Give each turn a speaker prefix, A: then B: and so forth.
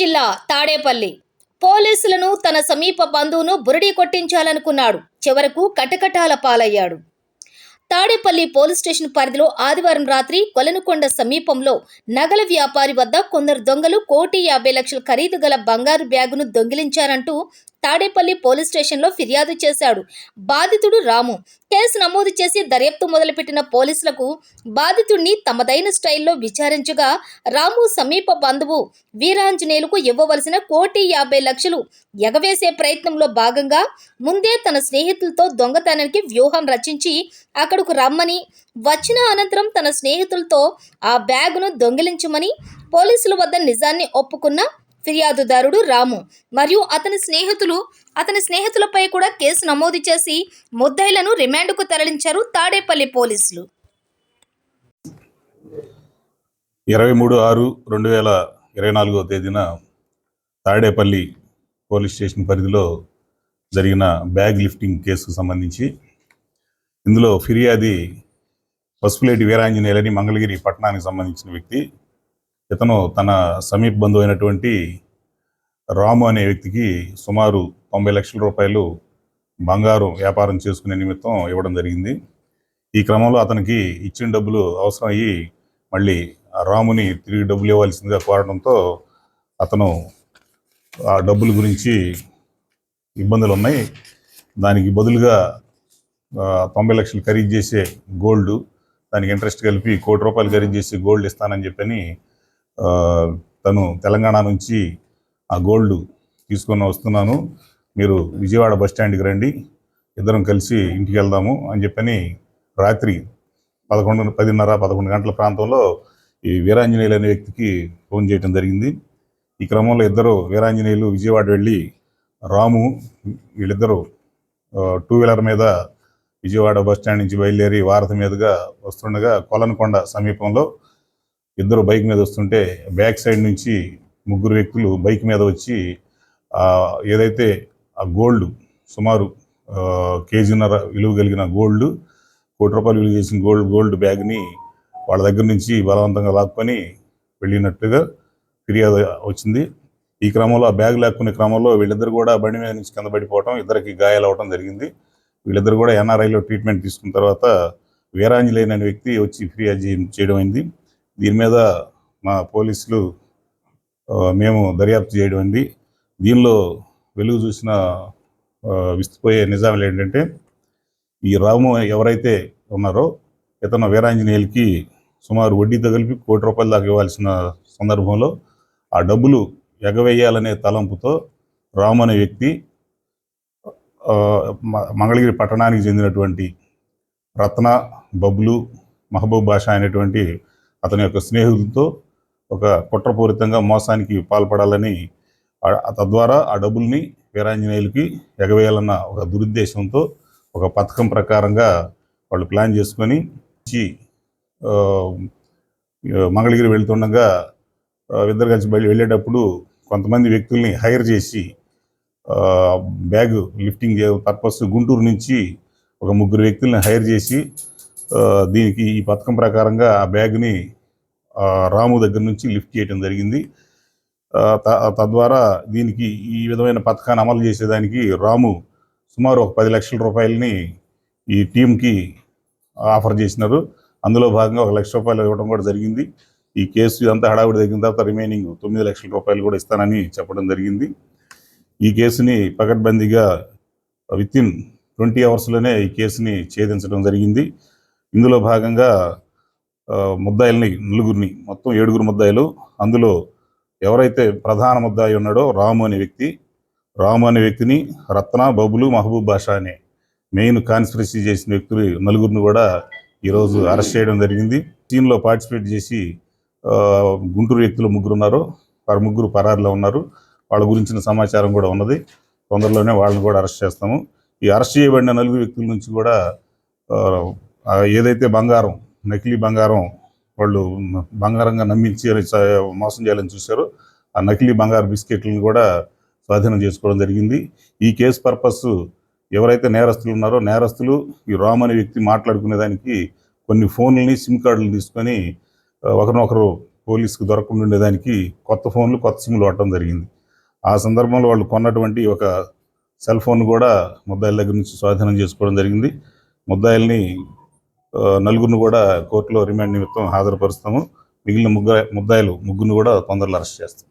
A: జిల్లా తాడేపల్లి. పోలీసులను తన సమీప బంధువును బురడి కొట్టించాలనుకున్నాడు. చివరకు కటకటాల పాలయ్యాడు. తాడేపల్లి పోలీస్ స్టేషన్ పరిధిలో ఆదివారం రాత్రి కొలనుకొండ సమీపంలో నగల వ్యాపారి వద్ద కొందరు దొంగలు కోటి యాభై లక్షల ఖరీదు గల బంగారు బ్యాగును దొంగిలించారంటూ తాడేపల్లి పోలీస్ స్టేషన్లో ఫిర్యాదు చేశాడు. బాధితుడు రాము. కేసు నమోదు చేసి దర్యాప్తు మొదలుపెట్టిన పోలీసులకు బాధితుడిని తమదైన స్టైల్లో విచారించగా రాము సమీప బంధువు వీరాంజనేయులకు ఇవ్వవలసిన కోటి యాభై లక్షలు ఎగవేసే ప్రయత్నంలో భాగంగా ముందే తన స్నేహితులతో దొంగతనానికి వ్యూహం రచించి అక్కడకు రమ్మని వచ్చిన అనంతరం తన స్నేహితులతో ఆ బ్యాగును దొంగిలించమని పోలీసుల వద్ద నిజాన్ని ఒప్పుకున్న ఫిర్యాదుదారుడు రాము. మరియు అతని స్నేహితులు అతని స్నేహితులపై కూడా కేసు నమోదు చేసి ముద్దైలను రిమాండ్కు తరలించారు తాడేపల్లి పోలీసులు.
B: ఇరవై మూడు ఆరు రెండు వేల ఇరవై నాలుగో తేదీన తాడేపల్లి పోలీస్ స్టేషన్ పరిధిలో జరిగిన బ్యాగ్ లిఫ్టింగ్ కేసుకు సంబంధించి ఇందులో ఫిర్యాది పసుపులేటి వీరాంజనేయులని మంగళగిరి పట్టణానికి సంబంధించిన వ్యక్తి ఇతను తన సమీప బంధువు అయినటువంటి రాము అనే వ్యక్తికి సుమారు తొంభై లక్షల రూపాయలు బంగారు వ్యాపారం చేసుకునే నిమిత్తం ఇవ్వడం జరిగింది. ఈ క్రమంలో అతనికి ఇచ్చిన డబ్బులు అవసరం అయ్యి మళ్ళీ ఆ రాముని తిరిగి డబ్బులు ఇవ్వాల్సిందిగా కోరడంతో అతను ఆ డబ్బుల గురించి ఇబ్బందులు ఉన్నాయి. దానికి బదులుగా తొంభై లక్షలు ఖరీదు చేసే గోల్డ్ దానికి ఇంట్రెస్ట్ కలిపి కోటి రూపాయలు ఖరీదు చేసి గోల్డ్ ఇస్తానని చెప్పని తను తెలంగాణ నుంచి ఆ గోల్డ్ తీసుకొని వస్తున్నాను. మీరు విజయవాడ బస్ స్టాండ్కి రండి. ఇద్దరం కలిసి ఇంటికి వెళ్దాము అని చెప్పని రాత్రి పదకొండు పదిన్నర పదకొండు గంటల ప్రాంతంలో ఈ వీరాంజనేయులు అనే వ్యక్తికి ఫోన్ చేయడం జరిగింది. ఈ క్రమంలో ఇద్దరు వీరాంజనేయులు విజయవాడ వెళ్ళి రాము వీళ్ళిద్దరూ టూ వీలర్ మీద విజయవాడ బస్ స్టాండ్ నుంచి బయలుదేరి వారధి మీదుగా వస్తుండగా కొలనకొండ సమీపంలో ఇద్దరు బైక్ మీద వస్తుంటే బ్యాక్ సైడ్ నుంచి ముగ్గురు వ్యక్తులు బైక్ మీద వచ్చి ఏదైతే ఆ గోల్డ్ సుమారు కేజీన్నర విలువ కలిగిన గోల్డ్ కోటి రూపాయలు విలువ చేసిన గోల్డ్ గోల్డ్ బ్యాగ్ని వాళ్ళ దగ్గర నుంచి బలవంతంగా లాక్కొని వెళ్ళినట్టుగా ఫిర్యాదు వచ్చింది. ఈ క్రమంలో ఆ బ్యాగ్ లాక్కునే క్రమంలో వీళ్ళిద్దరు కూడా బండి మీద నుంచి కింద పడిపోవడం ఇద్దరికి గాయాలు అవడం జరిగింది. వీళ్ళిద్దరు కూడా ఎన్ఆర్ఐలో ట్రీట్మెంట్ తీసుకున్న తర్వాత వీరాంజలేని అనే వ్యక్తి వచ్చి ఫిర్యాదు చేయడం అయింది. దీని మీద మా పోలీసులు మేము దర్యాప్తు చేయడం అంది దీనిలో వెలుగు చూసిన విస్తుపోయే నిజాములు ఏంటంటే ఈ రాము ఎవరైతే ఉన్నారో ఇతను వీరాంజనేయులకి సుమారు వడ్డీతో కలిపి కోటి రూపాయల దాకా ఇవ్వాల్సిన సందర్భంలో ఆ డబ్బులు ఎగవేయాలనే తలంపుతో రాము అనే వ్యక్తి మ- మంగళగిరి పట్టణానికి చెందినటువంటి రత్న బబ్లు మహబూబ్ బాషా అనేటువంటి అతని యొక్క స్నేహితులతో ఒక కుట్రపూరితంగా మోసానికి పాల్పడాలని తద్వారా ఆ డబ్బుల్ని వీరాంజనేయులకి ఎగవేయాలన్న ఒక దురుద్దేశంతో ఒక పథకం ప్రకారంగా వాళ్ళు ప్లాన్ చేసుకొని మంగళగిరి వెళ్తుండగా ఇద్దరు కలిసి బయలు వెళ్ళేటప్పుడు కొంతమంది వ్యక్తుల్ని హైర్ చేసి బ్యాగ్ లిఫ్టింగ్ పర్పస్ గుంటూరు నుంచి ఒక ముగ్గురు వ్యక్తుల్ని హైర్ చేసి దీనికి ఈ పథకం ప్రకారంగా ఆ బ్యాగ్ని రాము దగ్గర నుంచి లిఫ్ట్ చేయడం జరిగింది. త- తద్వారా దీనికి ఈ విధమైన పథకాన్ని అమలు చేసేదానికి రాము సుమారు ఒక పది లక్షల రూపాయలని ఈ టీంకి ఆఫర్ చేసినారు. అందులో భాగంగా ఒక లక్ష రూపాయలు ఇవ్వడం కూడా జరిగింది. ఈ కేసు ఇదంతా హడావుడి తగ్గిన తర్వాత రిమైనింగ్ తొమ్మిది లక్షల రూపాయలు కూడా ఇస్తానని చెప్పడం జరిగింది. ఈ కేసుని పకడ్బందీగా విత్ ఇన్ ట్వంటీ అవర్స్లోనే ఈ కేసుని ఛేదించడం జరిగింది. ఇందులో భాగంగా ముద్దాయిల్ని నలుగురిని మొత్తం ఏడుగురు ముద్దాయిలు అందులో ఎవరైతే ప్రధాన ముద్దాయి ఉన్నాడో రాము అనే వ్యక్తి రాము అనే వ్యక్తిని రత్న బబులు మహబూబ్ బాషా అనే మెయిన్ కాన్స్పిరసీ చేసిన వ్యక్తులు నలుగురిని కూడా ఈరోజు అరెస్ట్ చేయడం జరిగింది. టీంలో పార్టిసిపేట్ చేసి గుంటూరు వ్యక్తులు ముగ్గురు ఉన్నారు. వారు ముగ్గురు పరారులో ఉన్నారు. వాళ్ళ గురించిన సమాచారం కూడా ఉన్నది. తొందరలోనే వాళ్ళని కూడా అరెస్ట్ చేస్తాము. ఈ అరెస్ట్ చేయబడిన నలుగురు వ్యక్తుల నుంచి కూడా ఏదైతే బంగారం నకిలీ బంగారం వాళ్ళు బంగారంగా నమ్మించి మోసం చేయాలని చూశారో ఆ నకిలీ బంగారు బిస్కెట్లను కూడా స్వాధీనం చేసుకోవడం జరిగింది. ఈ కేసు పర్పస్ ఎవరైతే నేరస్తులు ఉన్నారో నేరస్తులు ఈ రామ్ అనే వ్యక్తి మాట్లాడుకునే దానికి కొన్ని ఫోన్లని సిమ్ కార్డులు తీసుకొని ఒకరినొకరు పోలీసుకు దొరకకుండా ఉండేదానికి కొత్త ఫోన్లు కొత్త సిమ్లు వాడటం జరిగింది. ఆ సందర్భంలో వాళ్ళు కొన్నటువంటి ఒక సెల్ ఫోన్ కూడా ముద్దాయిల దగ్గర నుంచి స్వాధీనం చేసుకోవడం జరిగింది. ముద్దాయిల్ని నలుగురిని కూడా కోర్టులో రిమాండ్ నిమిత్తం హాజరుపరుస్తాము. మిగిలిన ముగ్గురు ముద్దాయిలు ముగ్గురిని కూడా తొందరలో అరెస్ట్ చేస్తాం.